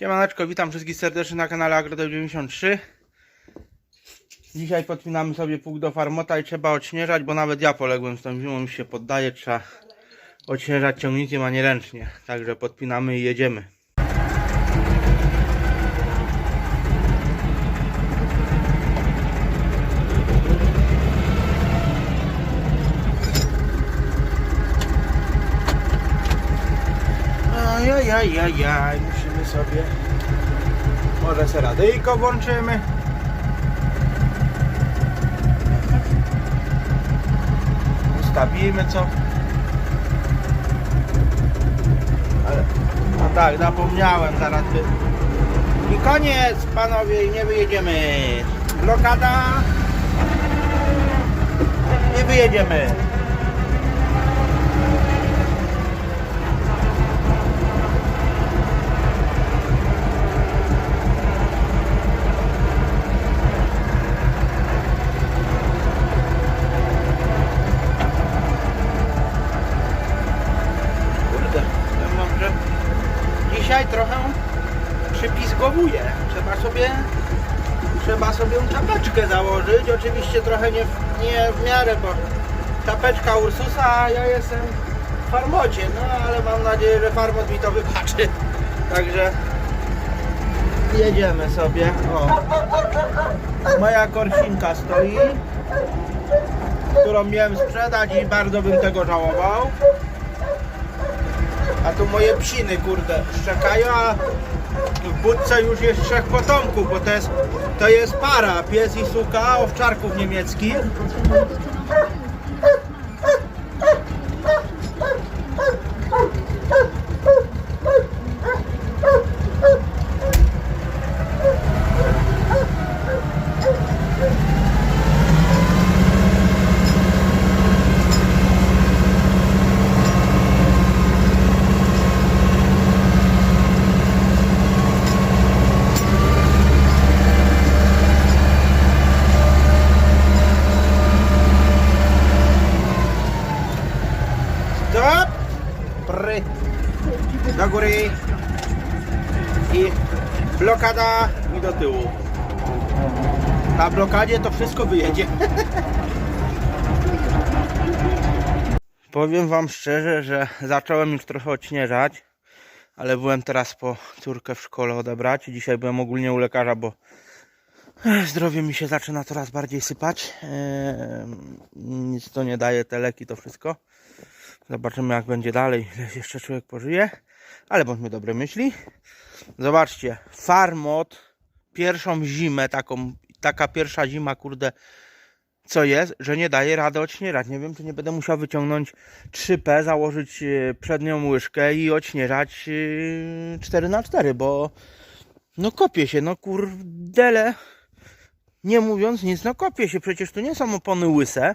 Siemaneczko, witam wszystkich serdecznie na kanale Agro93 Dzisiaj podpinamy sobie pług do farmota i trzeba odśnieżać, bo nawet ja poległem z tą zimą, już się poddaje, trzeba odśnieżać ciągnikiem, a nie ręcznie. Także podpinamy i jedziemy. Ajajajajaj, musimy sobie... Może se radyjko włączymy. Ustawimy co. Ale, no tak, zapomniałem zaraz. I koniec panowie, i nie wyjedziemy. Blokada. Nie wyjedziemy. Kurde, powiem wam, że dzisiaj trochę przypizgowuje. Trzeba sobie trzeba sobie czapeczkę założyć. Oczywiście trochę nie w, nie w miarę, bo czapeczka Ursusa, a ja jestem w farmocie, no ale mam nadzieję, że farmot mi to wybaczy. Także jedziemy sobie. O. Moja korsinka stoi, którą miałem sprzedać i bardzo bym tego żałował. A tu moje psiny, kurde, szczekają, a w budce już jest trzech potomków, bo to jest, to jest para, pies i suka owczarków niemieckich. Stop! Pry. Do góry. I blokada i do tyłu. Na blokadzie to wszystko wyjedzie. Powiem wam szczerze, że zacząłem już trochę odśnieżać, ale byłem teraz po córkę w szkole odebrać. Dzisiaj byłem ogólnie u lekarza, bo Zdrowie mi się zaczyna coraz bardziej sypać. Eee, nic to nie daje, te leki, to wszystko. Zobaczymy jak będzie dalej, jeszcze człowiek pożyje. Ale bądźmy dobre myśli. Zobaczcie, Farmot pierwszą zimę, taką, taka pierwsza zima, kurde, co jest, że nie daje rady odśnieżać. Nie wiem, czy nie będę musiał wyciągnąć 3P, założyć e, przednią łyżkę i odśnieżać 4x4, bo no kopie się, no kurdele. Nie mówiąc nic, no kopie się, przecież to nie są opony łyse.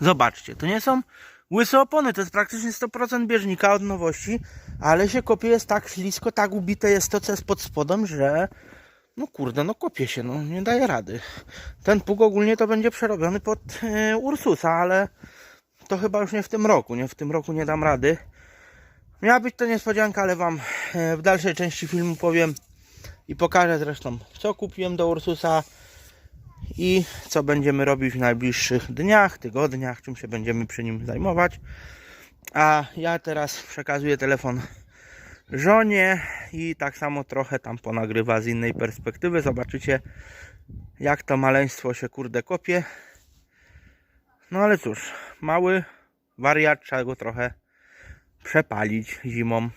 Zobaczcie, to nie są łyse opony, to jest praktycznie 100% bieżnika od nowości, ale się kopie, jest tak ślisko, tak ubite jest to, co jest pod spodem, że no kurde, no kopie się, no nie daje rady. Ten pług ogólnie to będzie przerobiony pod e, Ursusa, ale to chyba już nie w tym roku, nie w tym roku nie dam rady. Miała być to niespodzianka, ale Wam e, w dalszej części filmu powiem i pokażę zresztą, co kupiłem do Ursusa i co będziemy robić w najbliższych dniach, tygodniach, czym się będziemy przy nim zajmować. A ja teraz przekazuję telefon żonie i tak samo trochę tam ponagrywa z innej perspektywy. Zobaczycie, jak to maleństwo się kurde kopie. No ale cóż, mały wariat, trzeba go trochę przepalić zimą.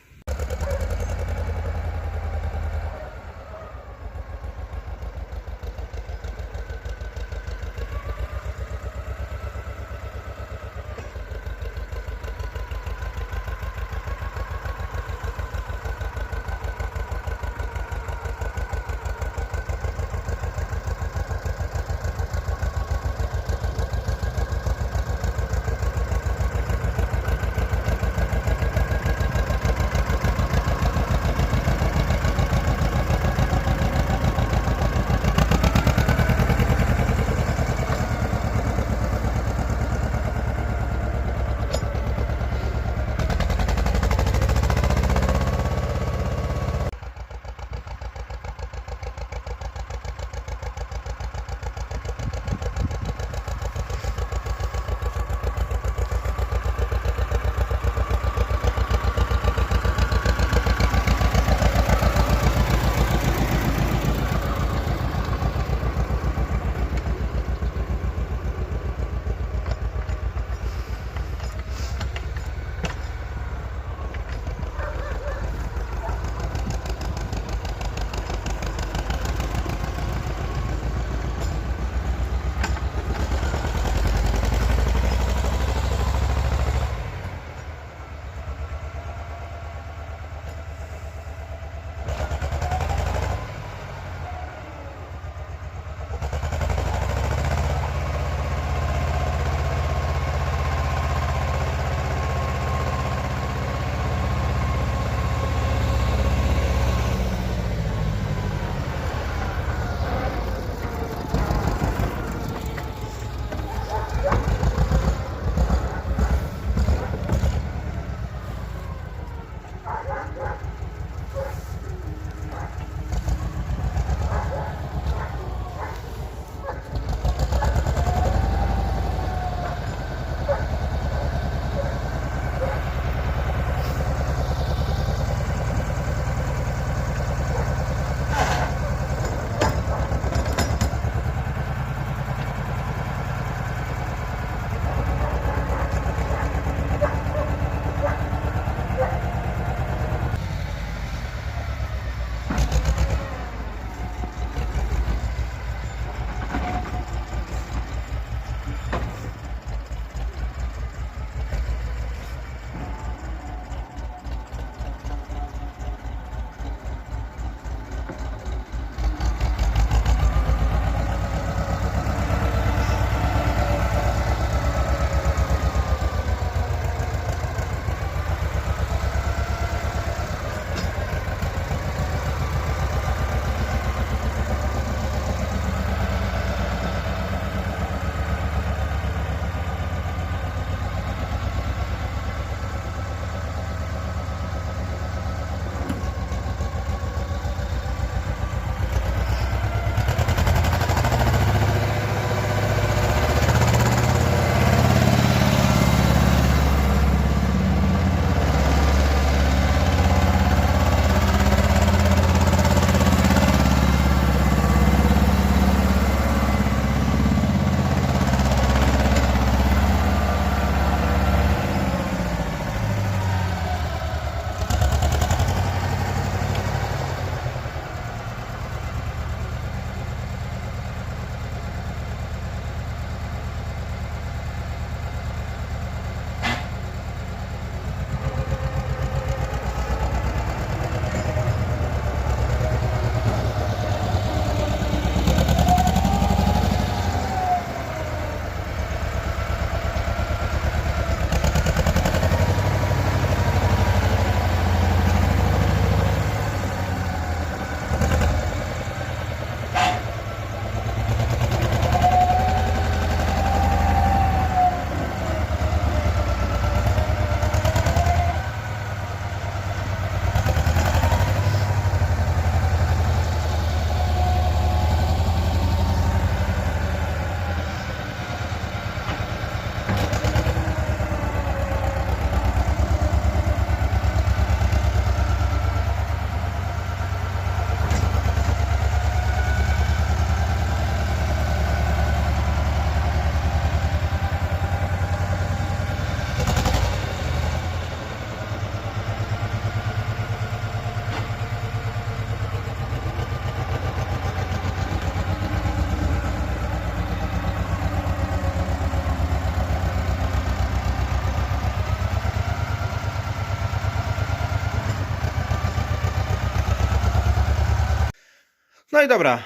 No i dobra,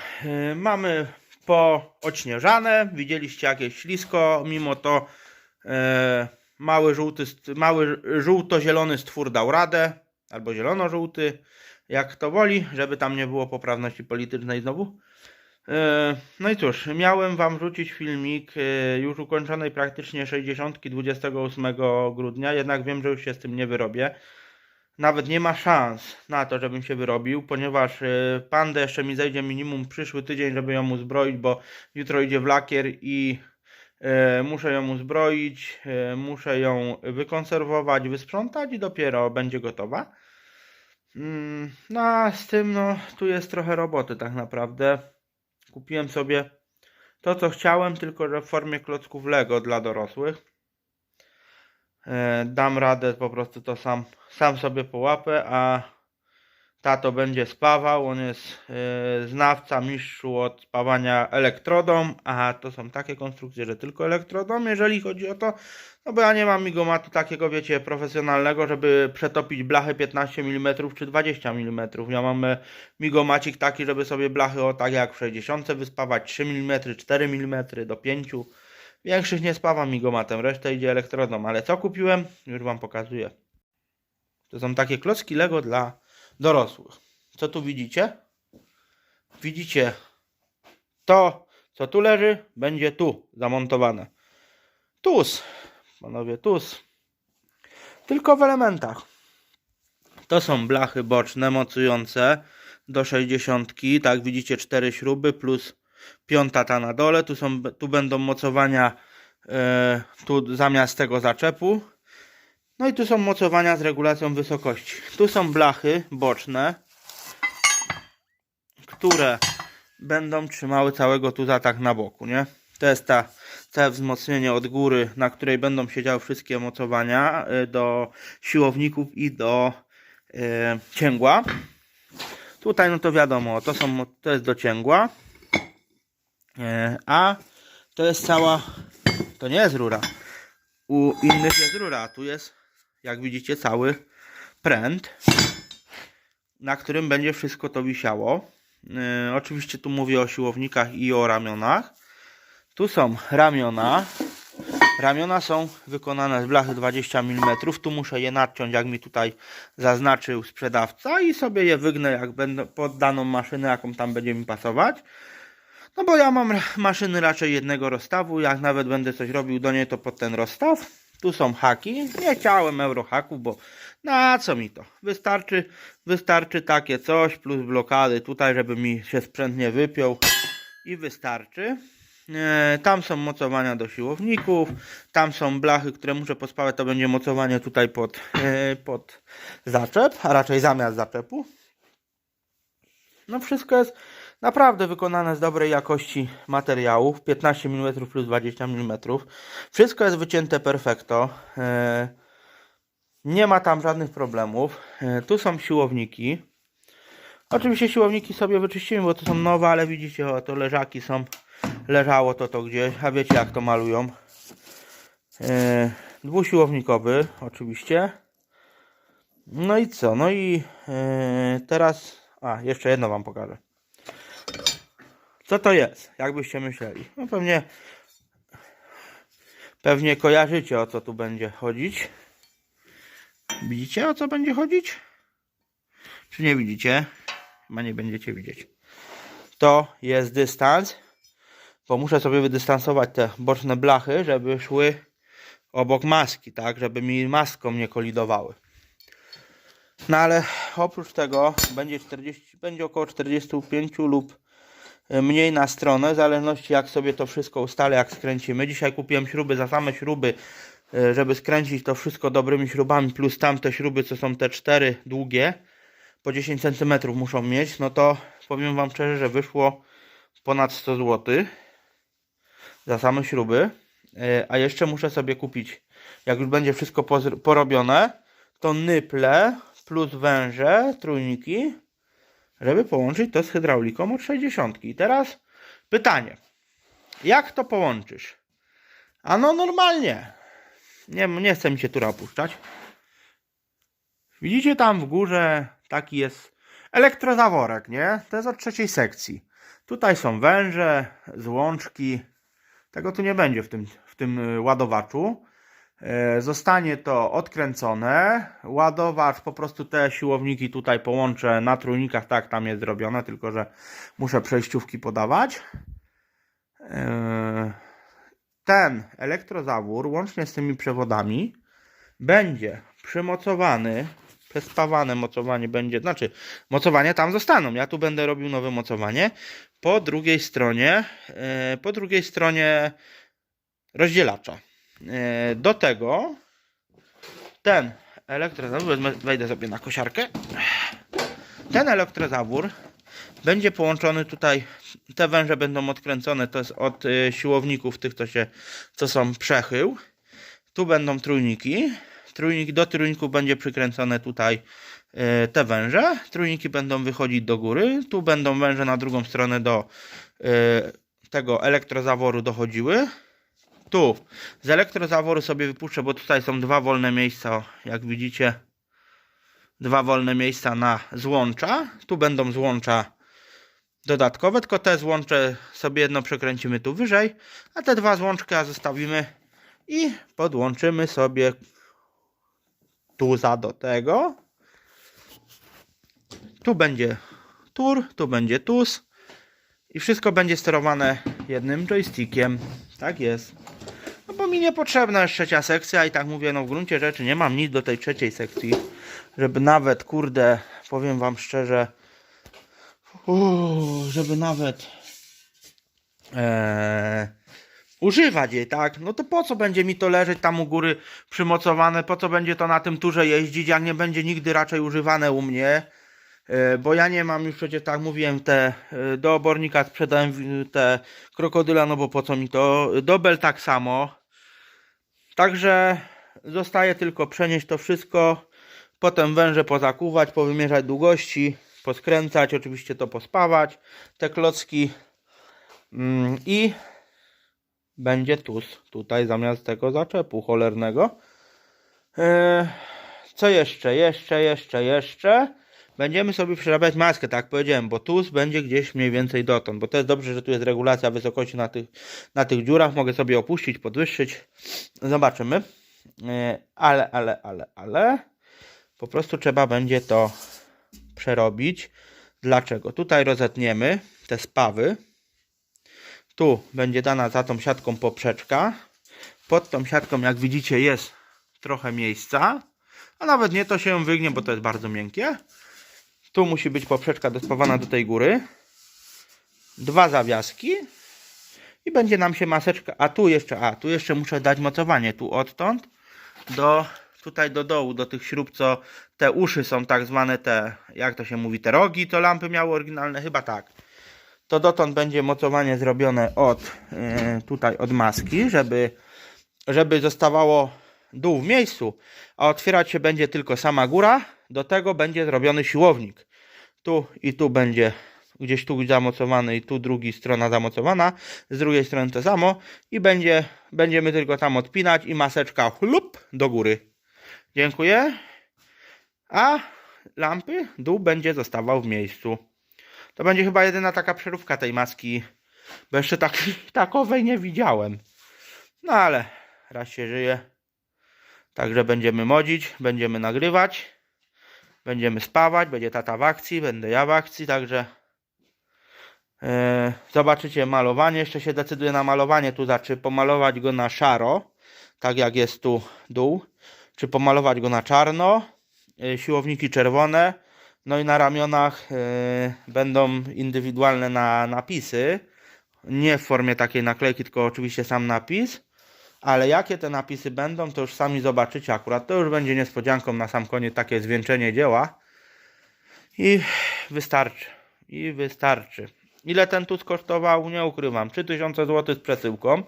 y, mamy po odśnieżane, widzieliście jakieś ślisko, mimo to y, mały żółty, mały żółto-zielony stwór dał radę, albo zielono-żółty, jak to woli, żeby tam nie było poprawności politycznej znowu. E, No i cóż, miałem Wam rzucić filmik już ukończonej praktycznie 60 28 grudnia, jednak wiem, że już się z tym nie wyrobię. Nawet nie ma szans na to, żebym się wyrobił, ponieważ e, pandę jeszcze mi zejdzie minimum przyszły tydzień, żeby ją uzbroić, bo jutro idzie w lakier i e, muszę ją uzbroić, e, muszę ją wykonserwować, wysprzątać i dopiero będzie gotowa. Mm, No a z tym, no, tu jest trochę roboty tak naprawdę. Kupiłem sobie to, co chciałem, tylko że w formie klocków Lego dla dorosłych. E, dam radę po prostu to sam, sam sobie połapę, a tato będzie spawał. On jest e, znawca, mistrzu od spawania elektrodą, a to są takie konstrukcje, że tylko elektrodą, jeżeli chodzi o to. No bo ja nie mam migomatu takiego, wiecie, profesjonalnego, żeby przetopić blachę 15 mm czy 20 mm. Ja mam e, migomacik taki, żeby sobie blachy o tak jak w 60 wyspawać 3 mm, 4 mm do 5 Większych nie spawam migomatem, reszta idzie elektrodą. Ale co kupiłem? Już Wam pokazuję. To są takie klocki Lego dla dorosłych. Co tu widzicie? Widzicie to, co tu leży, będzie tu zamontowane. Tus, panowie, tus. Tylko w elementach. To są blachy boczne mocujące do 60. Tak, widzicie, cztery śruby plus piąta ta na dole. Tu, są, tu będą mocowania e, tu zamiast tego zaczepu. No i tu są mocowania z regulacją wysokości. Tu są blachy boczne, które będą trzymały całego tuza tak na boku, nie? To jest ta całe wzmocnienie od góry, na której będą siedziały wszystkie mocowania y, do siłowników i do y, cięgła. Tutaj no to wiadomo, to, są, to jest do cięgła. E, A to jest cała, to nie jest rura. U innych jest rura, a tu jest, jak widzicie, cały pręt, na którym będzie wszystko to wisiało. E, Oczywiście tu mówię o siłownikach i o ramionach. Tu są ramiona. Ramiona są wykonane z blachy 20 mm. Tu muszę je nadciąć, jak mi tutaj zaznaczył sprzedawca i sobie je wygnę jak będę pod daną maszynę, jaką tam będzie mi pasować. No bo ja mam maszyny raczej jednego rozstawu, jak nawet będę coś robił do niej, to pod ten rozstaw. Tu są haki. Nie chciałem eurohaków, bo na co mi to? Wystarczy, wystarczy takie coś plus blokady tutaj, żeby mi się sprzęt nie wypiął i wystarczy. E, Tam są mocowania do siłowników, tam są blachy, które muszę pospawać, to będzie mocowanie tutaj pod, e, pod zaczep, a raczej zamiast zaczepu. No wszystko jest naprawdę wykonane z dobrej jakości materiałów, 15 mm plus 20 mm. Wszystko jest wycięte perfekto. E, Nie ma tam żadnych problemów. E, Tu są siłowniki. Oczywiście siłowniki sobie wyczyścimy, bo to są nowe, ale widzicie, o, to leżaki są. Leżało to to gdzieś, a wiecie jak to malują. E, Dwusiłownikowy, oczywiście. No i co? No i teraz. A, jeszcze jedno Wam pokażę. Co to jest? Jakbyście myśleli? No pewnie. Pewnie kojarzycie o co tu będzie chodzić. Widzicie o co będzie chodzić? Czy nie widzicie? Chyba nie będziecie widzieć. To jest dystans, bo muszę sobie wydystansować te boczne blachy, żeby szły obok maski, tak? Żeby mi maską nie kolidowały. No ale oprócz tego będzie 40, będzie około 45 lub mniej na stronę, w zależności jak sobie to wszystko ustalę, jak skręcimy. Dzisiaj kupiłem śruby za same śruby, e, żeby skręcić to wszystko dobrymi śrubami, plus tamte śruby, co są te cztery długie, po 10 cm muszą mieć, no to powiem Wam szczerze, że wyszło ponad 100 zł za same śruby, E, a jeszcze muszę sobie kupić, jak już będzie wszystko porobione, to nyple plus węże, trójniki, żeby połączyć to z hydrauliką od 60. I teraz pytanie, jak to połączysz? A no normalnie, nie, nie chce mi się tu opuszczać. Widzicie tam w górze taki jest Elektrozaworek, nie? To jest od trzeciej sekcji. Tutaj są węże, złączki. Tego tu nie będzie w tym, w tym y, ładowaczu. E, Zostanie to odkręcone. Ładowacz, po prostu te siłowniki tutaj połączę na trójnikach, tak tam jest zrobione, tylko że muszę przejściówki podawać. E, Ten elektrozawór, łącznie z tymi przewodami, będzie przymocowany, przespawane mocowanie będzie, znaczy mocowanie tam zostaną. Ja tu będę robił nowe mocowanie. Po drugiej stronie, e, po drugiej stronie rozdzielacza. E, Do tego ten elektrozawór, wejdę sobie na kosiarkę. Ten elektrozawór będzie połączony tutaj, te węże będą odkręcone, to jest od e, siłowników tych, co, się, co są przechył. Tu będą trójniki. Trójnik, do trójników będzie przykręcone tutaj e, te węże. Trójniki będą wychodzić do góry. Tu będą węże na drugą stronę do tego elektrozaworu dochodziły. Tu z elektrozaworu sobie wypuszczę, bo tutaj są dwa wolne miejsca, jak widzicie. Dwa wolne miejsca na złącza. Tu będą złącza dodatkowe, tylko te złącze sobie jedno przekręcimy tu wyżej, a te dwa złączka zostawimy i podłączymy sobie tuza do tego. Tu będzie tur, tu będzie tuz i wszystko będzie sterowane jednym joystickiem. Tak jest. Mi niepotrzebna jest trzecia sekcja i tak mówię, no w gruncie rzeczy nie mam nic do tej trzeciej sekcji, żeby nawet, kurde, powiem wam szczerze, uuu, żeby nawet e, używać jej, tak? No to po co będzie mi to leżeć tam u góry przymocowane, po co będzie to na tym turze jeździć, jak nie będzie nigdy raczej używane u mnie, E, bo ja nie mam już przecież, tak mówiłem, te e, do obornika sprzedałem te krokodyla, no bo po co mi to, dobel tak samo, także zostaje tylko przenieść to wszystko, potem węże pozakuwać, powymierzać długości, poskręcać, oczywiście to pospawać, te klocki mm, i będzie tuz tutaj zamiast tego zaczepu cholernego. E, Co jeszcze? Jeszcze, jeszcze, jeszcze. Będziemy sobie przerabiać maskę, tak powiedziałem, bo tuz będzie gdzieś mniej więcej dotąd, bo to jest dobrze, że tu jest regulacja wysokości na tych, na tych dziurach. Mogę sobie opuścić, podwyższyć. Zobaczymy. E, Ale, ale, ale, ale. Po prostu trzeba będzie to przerobić. Dlaczego? Tutaj rozetniemy te spawy. Tu będzie dana za tą siatką poprzeczka. Pod tą siatką, jak widzicie, jest trochę miejsca. A nawet nie to się wygnie, bo to jest bardzo miękkie. Tu musi być poprzeczka dospawana do tej góry. Dwa zawiaski. I będzie nam się maseczka. A tu jeszcze, a tu jeszcze muszę dać mocowanie. Tu odtąd do tutaj do dołu, do tych śrub, co te uszy są tak zwane te, jak to się mówi, te rogi, to lampy miały oryginalne, chyba tak. To dotąd będzie mocowanie zrobione od e, tutaj od maski, żeby, żeby zostawało dół w miejscu, a otwierać się będzie tylko sama góra. Do tego będzie zrobiony siłownik. Tu i tu będzie gdzieś tu zamocowany i tu drugi strona zamocowana, z drugiej strony to samo i będzie, będziemy tylko tam odpinać i maseczka chlup do góry. Dziękuję. A lampy, dół będzie zostawał w miejscu. To będzie chyba jedyna taka przeróbka tej maski, bo jeszcze tak, takowej nie widziałem. No ale raz się żyje. Także będziemy modzić, będziemy nagrywać, będziemy spawać, będzie tata w akcji, będę ja w akcji, także e, zobaczycie malowanie. Jeszcze się decyduję na malowanie tu, czy pomalować go na szaro, tak jak jest tu dół, czy pomalować go na czarno, e, siłowniki czerwone, no i na ramionach e, będą indywidualne na, napisy, nie w formie takiej naklejki, tylko oczywiście sam napis. Ale jakie te napisy będą, to już sami zobaczycie akurat. To już będzie niespodzianką na sam koniec takie zwieńczenie dzieła. I wystarczy. I wystarczy. Ile ten tuz kosztował? Nie ukrywam. 3000 zł z przesyłką.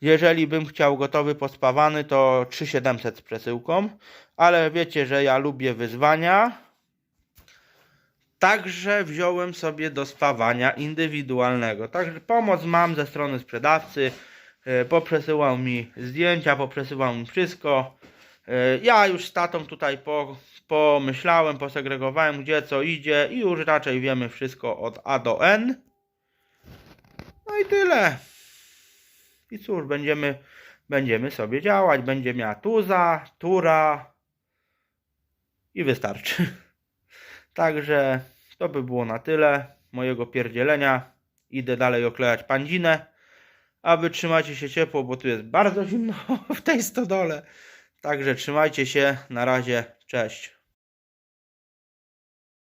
Jeżeli bym chciał gotowy pospawany, to 3700 z przesyłką. Ale wiecie, że ja lubię wyzwania. Także wziąłem sobie do spawania indywidualnego. Także pomoc mam ze strony sprzedawcy. E, Poprzesyłał mi zdjęcia, poprzesyłał mi wszystko. E, Ja już z tatą tutaj po, pomyślałem, posegregowałem gdzie co idzie i już raczej wiemy wszystko od A do N. No i tyle. I cóż, będziemy, będziemy sobie działać. Będzie miała tuza, tura i wystarczy. Także to by było na tyle mojego pierdzielenia. Idę dalej oklejać pandzinę. A wy trzymajcie się ciepło, bo tu jest bardzo zimno w tej stodole. Także trzymajcie się. Na razie. Cześć.